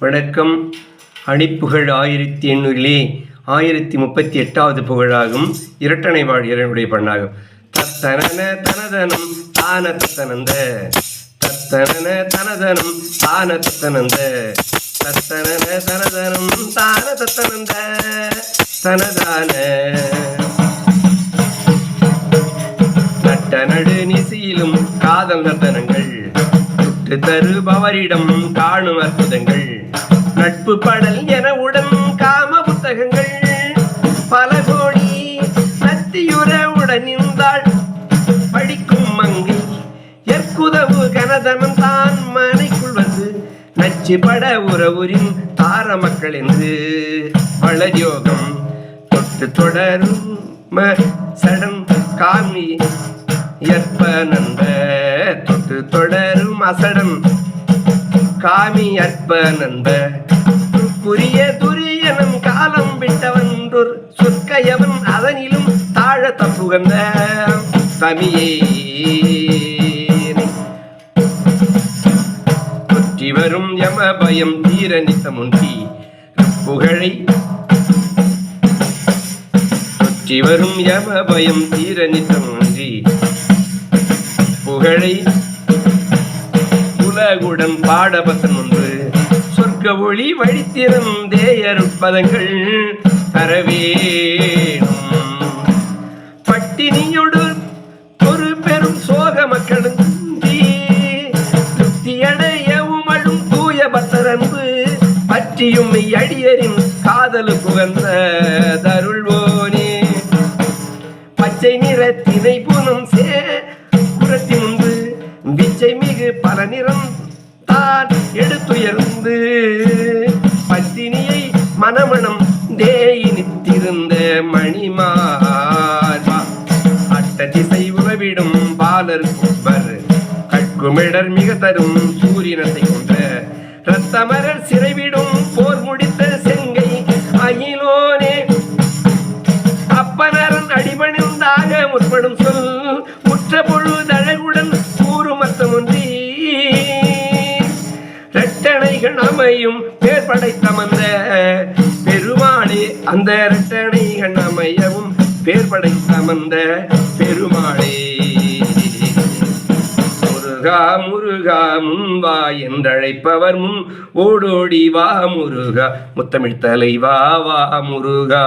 வணக்கம். அணிப்புகழ் ஆயிரத்தி எண்ணூறிலே ஆயிரத்தி முப்பத்தி எட்டாவது புகழாகும் இரட்டனை வாழ் பண்ணாகும். தத்தனன தனதனம் தான தத்தனந்த. தத்தனன தனதனம் தான தத்தனந்த. தத்தனன தனதனம் தான தத்தனந்த. தனதான. நட்ட நடு நிசையிலும் காதல் நர்த்தனங்கள் சுட்டு தருபவரிடம் காணும் அற்புதங்கள். நட்பு படல் என உடன் காம புத்தகங்கள். பல கோடி நத்தியுற உடனிருந்தாள் படிக்கும் மங்கை எற்குதவு கனதனம் தான் மனைக்குள் வந்து நச்சு பட உறவுரின் தார மக்கள் என்று. வளர்யோகம் தொட்டு தொடரும் ம சடன் காமி ஏற்ப நண்ப தொட்டு தொடரும் அசடன் காமி அற்ப நண்ப புரிய துரியனும் காலம் விட்டவன் சொற்கையவன் அதனிலும் தாழ தப்புகந்த தமியே. தொற்றி வரும் யம பயம் தீர நித்தமுன்றி புகழை. தொற்றி வரும் யம பயம் தீர நித்தமுன்றி புகழை. உலகுடன் பாடபசன் ஒன்று சொர்க்க ஒளி வழித்திறம் அருட்பதங்கள் தரவேணும். பட்டினியொடு ஒரு பெரும் சோக மக்களும் திருப்தியடையவும் தூய பத்தரன்பு பற்றியும் அடியரின் காதலு புகழ்ந்த தருள்வோனே. பச்சை நிறத்தினை புனம் சே புறத்தி முன்பு விச்சை மிகு பல நிறம் நான் எடுத்துயர்ந்து பத்தினியை மனமணம் தேயினித்திருந்த மணிமார்பா. அட்ட திசை உறவிடும் பாலர் குப்பர் கட்குமிடர் மிக தரும் சூரியனத்தை கொன்ற ரத்தமரர் சிறைவிடும் போர் முடித்த செங்கை அகிலோனே. அப்பனரன் அடிபணிந்தாக முற்படும் சொல் முற்ற பொழுதழகு அமையும் பேர் படைத்தமந்த பெருமாளே அந்த இரட்டணைகள் அமையவும் பேர் படைத்தமந்த பெருமாளே. முருகா முருகா முன்வா என்றழைப்பவர் முன் ஓடோடி வா முருகா முத்தமிழ் தலைவா வா முருகா.